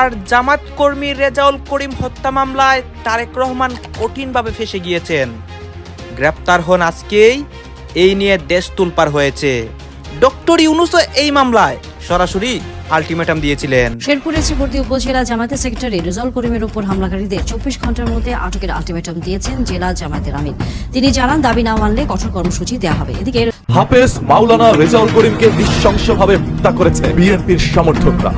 আর জামাত কর্মী রেজাউল করিম হত্যা মামলায় তারেক রহমান কঠিনভাবে ফেসে গিয়েছেন। গ্রেপ্তার হন আজকেই এই নিয়ে দেশ তুলপার হয়েছে। ডক্টর ইউনুসও এই মামলায় সরাসরি আলটিমেটাম দিয়েছিলেন। শেরপুরের শ্রীবর্তী উপজেলা জামায়াতের সেক্রেটারি রেজাউল করিমের উপর হামলাকারীদের চব্বিশ ঘণ্টার মধ্যে আটকের আলটিমেটাম দিয়েছেন জেলা জামায়াতের আমির। তিনি জানান দাবি না মানলে কঠোর কর্মসূচি দেওয়া হবে। এদিকে হাফেজ মাওলানা রেজাউল করিমকে নৃশংসভাবে হত্যা করেছে বিএনপির সমর্থকরা।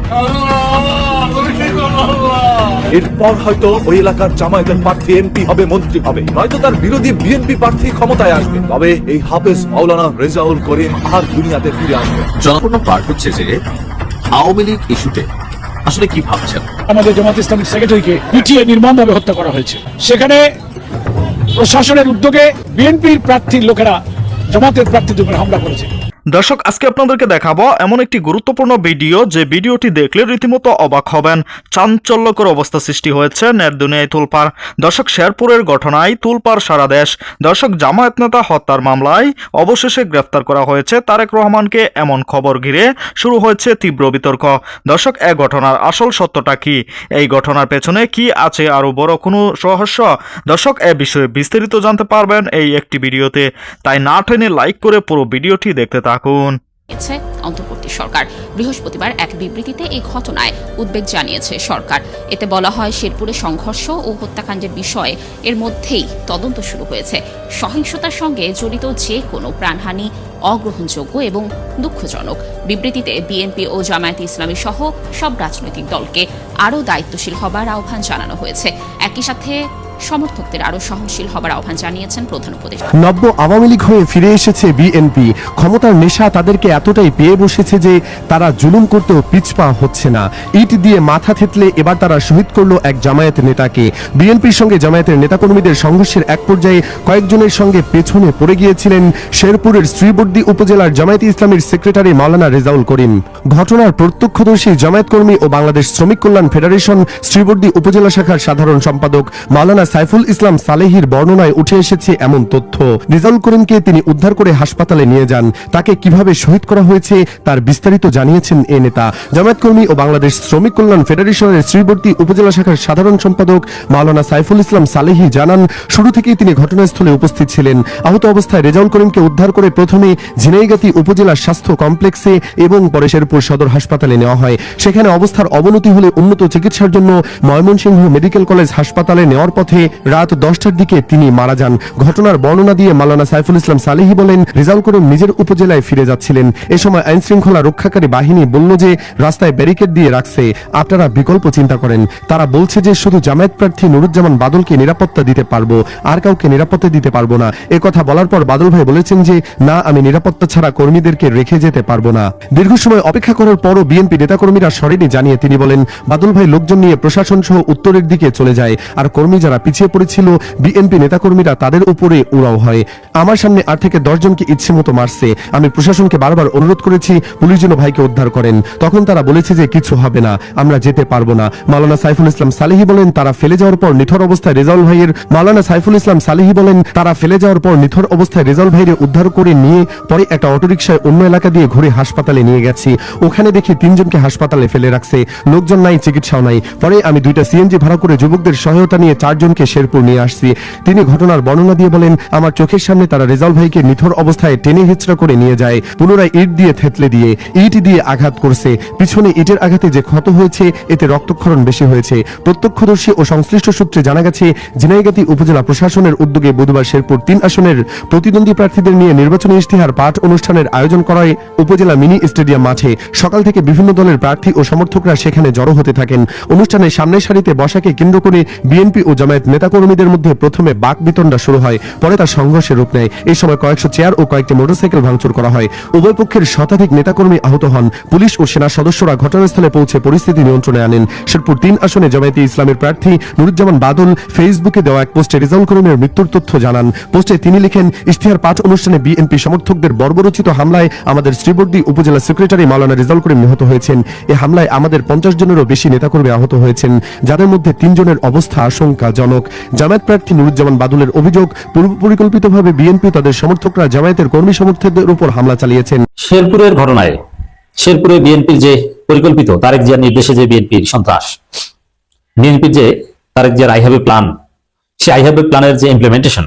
এরপর হয়তো ওই এলাকার জামায়াতের প্রার্থী এমপি হবে মন্ত্রী হবে। নয়তো তার বিরোধী বিএনপি প্রার্থী ক্ষমতায় আসবে। তবে এই হাফেজ মাওলানা রেজাউল করিম আর দুনিয়াতে ফিরে আসবে। জনপূর্ণ পার্ট হচ্ছে যে আওয়ামী লীগ ইস্যুতে আসলে কি ভাবছেন? আমাদের জামাত ইসলামিক সেক্রেটারিকে পিটিয়ে নির্মমভাবে হত্যা করা হয়েছে। সেখানে প্রশাসনের উদ্যোগে বিএনপির প্রার্থীর লোকেরা জামাতের প্রার্থীদের উপরে হামলা করেছে। দর্শক, আজকে আপনাদেরকে দেখাবো এমন একটি গুরুত্বপূর্ণ ভিডিও যে ভিডিওটি দেখলে রীতিমতো অবাক হবেন। চাঞ্চল্যকর অবস্থা সৃষ্টি হয়েছে নেট দুনিয়ায় তুলপার দর্শক, শেরপুরের ঘটনায় তুলপার সারা দেশ। দর্শক, জামায়াত নেতা হত্যার মামলায় অবশেষে গ্রেফতার করা হয়েছে তারেক রহমানকে এমন খবর ঘিরে শুরু হয়েছে তীব্র বিতর্ক। দর্শক, এ ঘটনার আসল সত্যটা কি? এই ঘটনার পেছনে কি আছে আরও বড় কোনো রহস্য? দর্শক, এ বিষয়ে বিস্তারিত জানতে পারবেন এই একটি ভিডিওতে। তাই না টেনে লাইক করে পুরো ভিডিওটি দেখতে থাকুন। জানিয়েছে অন্তর্বর্তী সরকার। বৃহস্পতিবার এক বিবৃতিতে এই ঘটনায় উদ্বেগ জানিয়েছে সরকার। এতে বলা হয়, শেরপুরে সংঘর্ষ ও হত্যাকাণ্ডের বিষয়ে এর মধ্যেই তদন্ত শুরু হয়েছে। সহিংসতার সঙ্গে জড়িত যে কোনো প্রাণহানি অগ্রহণযোগ্য এবং দুঃখজনক। বিবৃতিতে বিএনপি ও জামায়াতে ইসলামী সহ সব রাজনৈতিক দলকে আরও দায়িত্বশীল হবার আহ্বান জানানো হয়েছে। একই সাথে সমর্থকদের সহনশীল হবার আহ্বান জানিয়েছেন প্রধান উপদেষ্টা। নব্য আওয়ামী লীগ হয়ে ফিরে এসেছে বিএনপি। ক্ষমতার নেশা তাদেরকে এতটাই পেয়ে বসেছে যে তারা জুলুম করতেও পিছপা হচ্ছে না। ইট দিয়ে মাথা থেতলে এবার তারা শহীদ করল এক জামায়াত নেতাকে। বিএনপির সঙ্গে জামায়াতের নেতাকর্মীদের সংঘর্ষের এক পর্যায়ে কয়েকজনের সঙ্গে পেছনে পড়ে গিয়েছিলেন শেরপুরের শ্রীবর্দী উপজেলার জামায়াত ইসলামীর সেক্রেটারি মাওলানা রেজাউল করিম। ঘটনার প্রত্যক্ষদর্শী জামায়াত কর্মী ও বাংলাদেশ শ্রমিক কল্যাণ ফেডারেশন শ্রীবর্দী উপজেলা শাখার সাধারণ সম্পাদক মাওলানা সাইফুল ইসলাম সালেহির বর্ণনায় উঠে এসেছে এমন তথ্য। রেজাউল করিমকে তিনি উদ্ধার করে হাসপাতালে নিয়ে যান। তাকে কীভাবে শহীদ করা হয়েছে তার বিস্তারিত জানিয়েছেন এ নেতা। জামায়াত কর্মী ও বাংলাদেশ শ্রমিক কল্যাণ ফেডারেশনের শ্রীবর্তী উপজেলা শাখার সাধারণ সম্পাদক মাওলানা সাইফুল ইসলাম সালেহি জানান, শুরু থেকেই তিনি ঘটনাস্থলে উপস্থিত ছিলেন। আহত অবস্থায় রেজাউল করিমকে উদ্ধার করে প্রথমে ঝিনাইগাতি উপজেলা স্বাস্থ্য কমপ্লেক্সে এবং পরে শেরপুর সদর হাসপাতালে নেওয়া হয়। সেখানে অবস্থার অবনতি হলে উন্নত চিকিৎসার জন্য ময়মনসিংহ মেডিকেল কলেজ হাসপাতালে নেওয়ার পথে রাত দশটার দিকে তিনি মারা যান। ঘটনার বর্ণনা দিয়ে মাওলানা সাইফুল ইসলাম সালেহি বলেন, রেজাউল করিম নিজের উপজেলায় ফিরে যাচ্ছিলেন। এ সময় আইন শৃঙ্খলা রক্ষাকারী বাহিনী বলল যে, রাস্তায় ব্যারিকেড দিয়ে রাখছে। আপনারা বিকল্প চিন্তা করেন। তারা বলছে যে, শুধু জামায়াত প্রার্থী নুরুজ্জামান বাদলকে নিরাপত্তা দিতে পারব, আর কাউকে নিরাপত্তা দিতে পারব না। এ কথা বলার পর বাদল ভাই বলেছেন যে, না, আমি নিরাপত্তা ছাড়া কর্মীদেরকে রেখে যেতে পারব না। দীর্ঘ সময় অপেক্ষা করার পরও বিএনপি নেতাকর্মীরা সরেনি জানিয়ে তিনি বলেন, বাদল ভাই লোকজন নিয়ে প্রশাসন সহ উত্তরের দিকে চলে যায়। আর কর্মী যারা পিছিয়ে পড়েছিল, বিএনপি নেতাকর্মীরা তাদের উপরে উড়াও হয়। আমার সামনে আট থেকে দশ জনকে ইচ্ছে মতো মারছে। আমি প্রশাসনকে বারবার অনুরোধ করেছি, পুলিশ যেন ভাইকে উদ্ধার করেন। তখন তারা বলেছে যে কিছু হবে না, আমরা যেতে পারব না। মাওলানা সাইফুল ইসলাম সালেহি বলেন, তারা ফেলে যাওয়ার পর নিথর অবস্থায় রেজাউল ভাইয়ের মালানা সাইফুল ইসলাম সালেহি বলেন, তারা ফেলে যাওয়ার পর নিথর অবস্থায় রেজাউল ভাইয়ের উদ্ধার করে নিয়ে পরে একটা অটোরিকশায় অন্য এলাকা দিয়ে ঘুরে হাসপাতালে নিয়ে গেছি। ওখানে দেখি তিনজনকে হাসপাতালে ফেলে রাখছে। লোকজন নাই চিকিৎসাও নাই। পরে আমি দুইটা সিএনজি ভাড়া করে যুবকদের সহায়তা নিয়ে চারজনকে শেরপুর নিয়ে আসছি। তিনি ঘটনার বর্ণনা দিয়ে বলেন, আমার চোখের সামনে তারা রেজাউল ভাইকে নিথর অবস্থায় টেনে হিচড়া করে নিয়ে যায়, পুনরায় ইট দিয়ে থেতলে দিয়ে, ইট দিয়ে আঘাত করছে। পিছনে ইটের আঘাতে যে ক্ষত হয়েছে, এতে রক্তক্ষরণ বেশি হয়েছে। প্রত্যক্ষদর্শী ও সংশ্লিষ্ট সূত্রে জানা গেছে, ঝিনাইগাতি উপজেলা প্রশাসনের উদ্যোগে বুধবার শেরপুর তিন আসনের প্রতিদ্বন্দ্বী প্রার্থীদের নিয়ে নির্বাচনী ইশতেহার পাঠ অনুষ্ঠানের আয়োজন করায় উপজেলা মিনি স্টেডিয়াম মাঠে। সকাল থেকে বিভিন্ন দলের প্রার্থী ও সমর্থকরা সেখানে জড়ো হতে থাকেন। অনুষ্ঠানে সামনের সারিতে বসাকে কেন্দ্র করে বিএনপি ও জামায়াত নেতাকর্মীদের মধ্যে প্রথমে বাক বিতণ্ডা শুরু হয়, পরে তার সংঘর্ষের রূপ নেয়। এই সময় কয়েকশো চেয়ার ও কয়েকটি মোটরসাইকেল ভাঙচুর করা হয়। উভয় পক্ষের শতাধিক নেতাকর্মী আহত হন। পুলিশ ও সেনা সদস্যরা ঘটনাস্থলে পৌঁছে পরিস্থিতি নিয়ন্ত্রণে আনেন। শেরপুর তিন আসনে জামায়াতে ইসলামের প্রার্থী নুরুজ্জামান বাদল ফেসবুকে দেওয়া এক পোস্টে রেজাউল করিমের মৃত্যুর তথ্য জানান। পোস্টে তিনি লিখেন, ইশতেহার পাঠ অনুষ্ঠানে বিএনপি সমর্থকদের বর্বরচিত হামলায় আমাদের শ্রীবর্দী উপজেলা সেক্রেটারি মাওলানা রেজাউল করিম নিহত হয়েছেন। এ হামলায় আমাদের পঞ্চাশ জনেরও বেশি নেতাকর্মী আহত হয়েছেন। যাদের মধ্যে তিনজনের অবস্থা আশঙ্কাজনক। জামায়াত প্রার্থী নুরুজ্জামান বাদলের অভিযোগ, পূর্ব পরিকল্পিতভাবে বিএনপি তাদের সমর্থকরা জামায়াতের কর্মী সমর্থকদের উপর হামলা চালিয়েছেন। শেরপুরের ঘটনায়, শেরপুরে বিএনপির যে পরিকল্পিত, তারেক জিয়ার নির্দেশে যে বিএনপির সন্ত্রাস, বিএনপির যে তারেক জিয়ার I have a plan, say I have a প্ল্যানের যে ইমপ্লিমেন্টেশন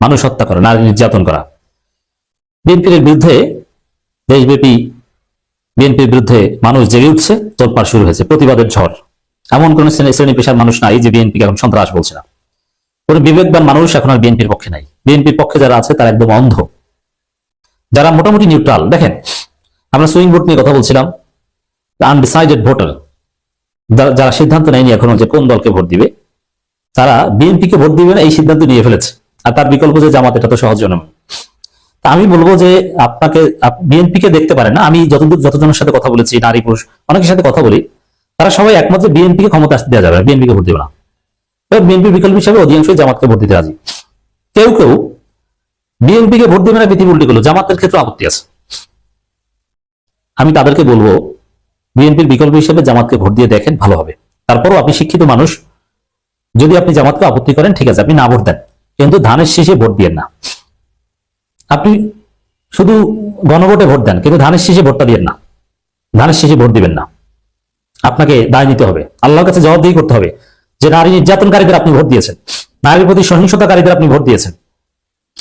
মানুষ হত্যা করা, নারী নির্যাতন করা। বিএনপির বিরুদ্ধে দেশব্যাপী বিএনপির বিরুদ্ধে মানুষ জেগে উঠছে, তোলপাড় শুরু হয়েছে, প্রতিবাদের ঝড়। এমন কোন শ্রেণি পেশার মানুষ নাই যে বিএনপিকে এখন সন্ত্রাস বলছে না। কোন বিবেকবান মানুষ এখন আর বিএনপির পক্ষে নাই। বিএনপির পক্ষে যারা আছে, তারা একদম অন্ধ। যারা মোটামুটি নিউট্রাল দেখেন, আমরা সুইং ভোট নিয়ে কথা বলছিলাম আনডিসাইডেড ভোটার যারা সিদ্ধান্ত নেয়নি এখনও যে কোন দলকে ভোট দিবে, তারা বিএনপিকে ভোট দিবে না, এই সিদ্ধান্ত নিয়ে ফেলেছে। আর তার বিকল্প যে জামাত, এটা তো সহজ তা আমি বলব যে আপনাকে বিএনপিকে দেখতে পারেন না। আমি যতদূর, যতজনের সাথে কথা বলেছি, নারী, পুরুষ, অনেকের সাথে কথা বলি, তারা সবাই একমাত্র বিএনপিকে ক্ষমতা আসতে দেওয়া যাবে না বিএনপিকে ভোট দেবে না। বিএনপি বিকল্প হিসাবে অধিকাংশই জামাতকে ভোট দিতে রাজি। কেউ কেউ বিএনপিকে ভোট দেবে না পৃথিবী উল্টে গেলো জামাতের ক্ষেত্রে আপত্তি আছে। আমি তাদেরকে বলব বিএনপির বিকল্প হিসেবে জামাতকে ভোট দিয়ে দেখেন, ভালো হবে। তারপরও আপনি শিক্ষিত মানুষ, যদি আপনি জামাতকে আপত্তি করেন, ঠিক আছে, আপনি না ভোট দেন। কিন্তু ধানের শেষে ভোট দিয়েন না। আপনি শুধু গণভোটে ভোট দেন, কিন্তু ধানের শেষে ভোটটা দিবেন না। ধানের শেষে ভোট দিবেন না। আপনাকে দায় নিতে হবে। আল্লাহর কাছে জবাবদিহি করতে হবে যে নারী নির্যাতনকারীদের আপনি ভোট দিয়েছেন। নারীর প্রতি সহিংসতাকারীদের আপনি ভোট দিয়েছেন।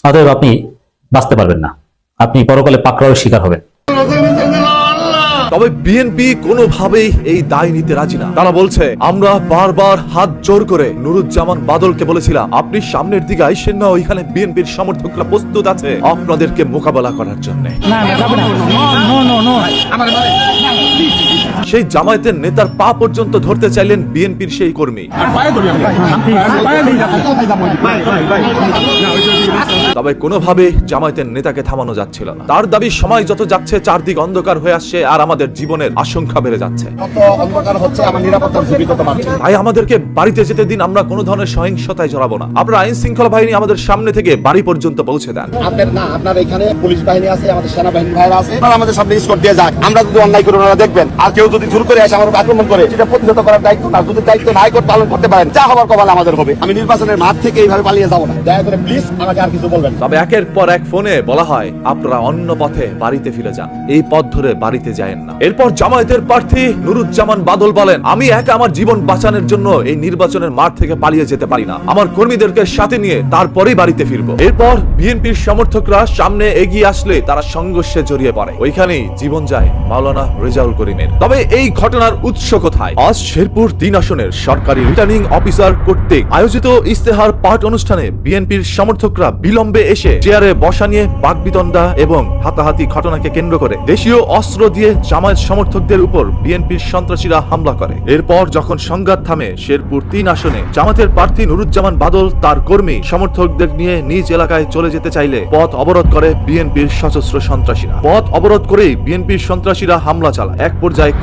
অতএব আপনি বাঁচতে পারবেন না। আপনি পরকালে পাকড়াও শিকার হবেন। তবে বিএনপি কোনোভাবেই এই দায় নিতে রাজি না তারা বলছে আমরা বারবার হাত জোর করে নুরুজ্জামান বাদলকে বলেছিলাম আপনি সামনের দিকে আইসেন না ওইখানে বিএনপির সমর্থকরা প্রস্তুত আছে আপনাদেরকে মোকাবেলা করার জন্য সেই জামায়াতের নেতার পা পর্যন্ত ধরতে চাইলেন বিএনপির সেই কর্মী। তবে কোনোভাবে জামায়াতের নেতাকে থামানো যাচ্ছিল না। তার দাবি সময় যত যাচ্ছে চারদিক অন্ধকার হয়ে আসছে আর আমাদের জীবনের আশঙ্কা বেড়ে যাচ্ছে। তাই আমাদেরকে বাড়িতে যেতে দিন আমরা কোনো ধরনের সহিংসতায় জড়াবো না। আপনারা আইন শৃঙ্খলা বাহিনী আমাদের সামনে থেকে বাড়ি পর্যন্ত পৌঁছে দেন। আপনার না আপনার এখানে পুলিশ বাহিনী আছে আমাদের সেনাবাহিনী ভাইরা আছে। আমাদের সামনে স্কোর দিয়ে যাক আমরা যদি অন্যায় করে ওনারা দেখবেন। আর কেউ যদি জোর করে এসে আমার আক্রমণ করে, সেটা প্রতিহত করার দায়িত্ব না। যদি দায়িত্ব নাই করে পালন করতে পারেন। যা হবার কপাল আমাদের হবে। আমি নির্বাচনের মাঠ থেকে এইভাবে পালিয়ে যাব না। দয়া করে প্লিজ আমাকে আর কিছু বলবেন তবে একের পর এক ফোনে বলা হয়, আপনারা অন্য পথে বাড়িতে ফিরে যান। এই পথ ধরে বাড়িতে যায়েন না। এরপর জামায়াতের প্রার্থী নুরুজ্জামান বাদল বলেন, আমি একা আমার জীবন বাঁচানোর জন্য এই নির্বাচনের মাঠ থেকে পালিয়ে যেতে পারি না। আমার কর্মীদেরকে সাথে নিয়ে তারপরেই বাড়িতে ফিরবো। এরপর বিএনপির সমর্থকরা সামনে এগিয়ে আসলে তারা সংঘর্ষে জড়িয়ে পড়ে। ওইখানেই জীবন যায় মাওলানা রেজাউল করিমের। তবে এই ঘটনার উৎস কোথায়? আজ শেরপুর তিন আসনের সরকারি রিটার্নিং অফিসার কর্তৃক আয়োজিত ইস্তেহার পাঠ অনুষ্ঠানে বিএনপির সমর্থকরা বিলম্বে এসে চেয়ারে বসা নিয়ে বাগবিতণ্ডা এবং হাতাহাতি ঘটনাকে কেন্দ্র করে দেশীয় অস্ত্র দিয়ে জামায়াত সমর্থকদের উপর বিএনপির সন্ত্রাসীরা হামলা করে। এরপর যখন সংঘাত থামে, শেরপুর তিন আসনে জামাতের প্রার্থী নুরুজ্জামান বাদল তার কর্মী সমর্থকদের নিয়ে নিজ এলাকায় চলে যেতে চাইলে পথ অবরোধ করে বিএনপির সশস্ত্র সন্ত্রাসীরা। পথ অবরোধ করেই বিএনপির সন্ত্রাসীরা হামলা চালায়। এক পর্যায়ে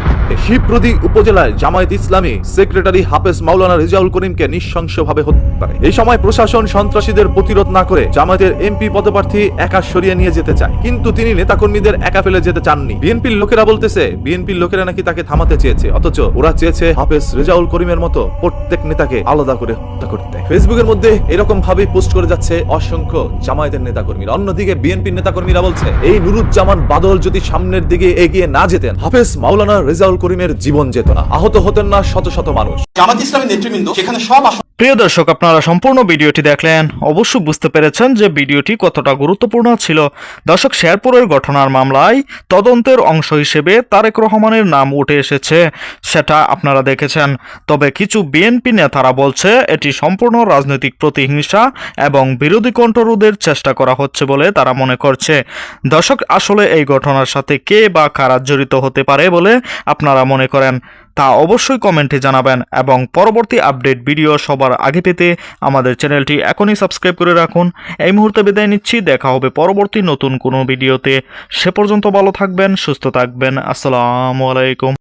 শিবপ্রদি উপজেলায় জামায়াত ইসলামী সেক্রেটারি হাফেজ মাওলানা রেজাউল করিমকে নৃশংসভাবে হত্যা এই সময় প্রশাসন সন্ত্রাসীদের প্রতিরোধ না করে জামায়াতের এমপি পদপ্রার্থী একা সরিয়ে নিয়ে যেতে চায়। কিন্তু তিনি নেতাকর্মীদের একা ফেলে যেতে চাননি। বিএনপির লোকেরা বলতেছে, বিএনপির লোকেরা নাকি তাকে থামাতে চেয়েছে। অথচ ওরা চেয়েছে হাফেজ রেজাউল করিমের মতো প্রত্যেক নেতাকে আলাদা করে হত্যা করতে। ফেসবুকের মধ্যে এরকম ভাবে পোস্ট করে যাচ্ছে অসংখ্য জামায়াতের নেতাকর্মীরা। অন্যদিকে বিএনপির নেতাকর্মীরা বলছে, এই নুরুজ্জামান বাদল যদি সামনের দিকে এগিয়ে না যেতেন, হাফেজ মাওলানা রেজাউল করিমের জীবন যেত না আহত হতেন না শত শত মানুষ। জামাত ইসলামী নেতৃবৃন্দ সেখানে সব প্রিয় দর্শক আপনারা সম্পূর্ণ ভিডিওটি দেখলেন। অবশ্যই বুঝতে পেরেছেন যে ভিডিওটি কতটা গুরুত্বপূর্ণ ছিল। দর্শক শেরপুরের ঘটনার মামলায় তদন্তের অংশ হিসেবে তারেক রহমানের নাম উঠে এসেছে। সেটা আপনারা দেখেছেন। তবে কিছু বিএনপি নেতারা বলছে এটি সম্পূর্ণ রাজনৈতিক প্রতিহিংসা এবং বিরোধী কণ্ঠরোধের চেষ্টা করা হচ্ছে বলে তারা মনে করছে। দর্শক আসলে এই ঘটনার সাথে কে বা কারা জড়িত হতে পারে বলে আপনারা মনে করেন তা অবশ্যই কমেন্টে জানাবেন এবং পরবর্তী আপডেট ভিডিও সবার আগে পেতে আমাদের চ্যানেলটি এখনই সাবস্ক্রাইব করে রাখুন। এই মুহূর্তে বিদায় নিচ্ছি, দেখা হবে পরবর্তী নতুন কোনো ভিডিওতে। সে পর্যন্ত ভালো থাকবেন, সুস্থ থাকবেন। আসসালামু আলাইকুম।